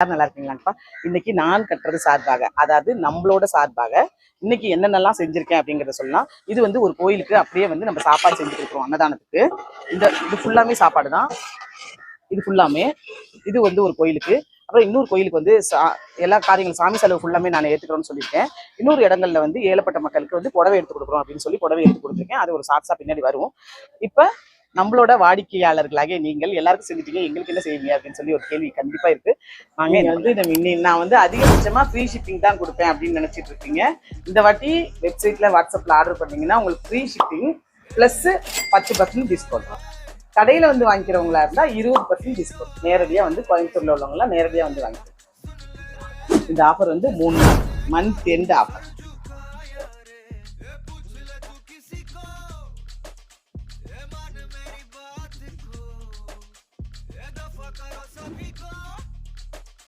எல்லாரும் நல்லா இருக்கீங்களாப்பா இன்னைக்கு நான் கட்டுறது சார்பாக. அதாவது நம்மளோட சார்பாக இன்னைக்கு என்னென்னலாம் செஞ்சிருக்கேன் அப்படிங்கறத சொல்லலாம். இது வந்து ஒரு கோயிலுக்கு அப்படியே வந்து நம்ம சாப்பாடு செஞ்சு கொடுக்குறோம் அன்னதானத்துக்கு. இந்த இது ஃபுல்லாமே சாப்பாடு தான். இது ஃபுல்லாமே இது வந்து ஒரு கோயிலுக்கு. அப்புறம் இன்னொரு கோயிலுக்கு வந்து சா- எல்லா காரியங்களும் சாமி செலவு ஃபுல்லாமே நான் ஏற்றுக்கிறோம்னு சொல்லியிருக்கேன். இன்னொரு இடங்கள்ல வந்து ஏழப்பட்ட மக்களுக்கு வந்து புடவை எடுத்து கொடுக்குறோம் அப்படின்னு சொல்லி புடவை எடுத்து கொடுத்துருக்கேன். அது ஒரு சாட்சா பின்னாடி வரும் இப்போ நம்மளோட வாடிக்கையாளர்களாகிய நீங்கள் எல்லாருக்கும் செஞ்சுட்டீங்க எங்களுக்கு என்ன செய்வீங்க அப்படின்னு சொல்லி ஒரு கேள்வி கண்டிப்பா இருக்கு. வாங்க வந்து நம்ம இன்னி நான் வந்து அதிகபட்சமா ஃப்ரீ ஷிப்பிங் தான் கொடுப்பேன் அப்படின்னு நினைச்சிட்டு இருக்கீங்க. இந்த வாட்டி வெப்சைட்ல வாட்ஸ்அப்ல ஆர்டர் பண்ணீங்கன்னா உங்களுக்கு ஃப்ரீ ஷிப்பிங் பிளஸ் பத்து பர்சன்ட் டிஸ்கவுண்ட் கடையில வந்து வாங்கிக்கிறவங்களா இருந்தா இருபது பர்சன்ட் டிஸ்கவுண்ட் நேரடியா வந்து கோயம்புத்தூர்ல உள்ளவங்களாம் நேரடியா வந்து வாங்கிக்கலாம். இந்த ஆஃபர் வந்து மூணு month end offer some people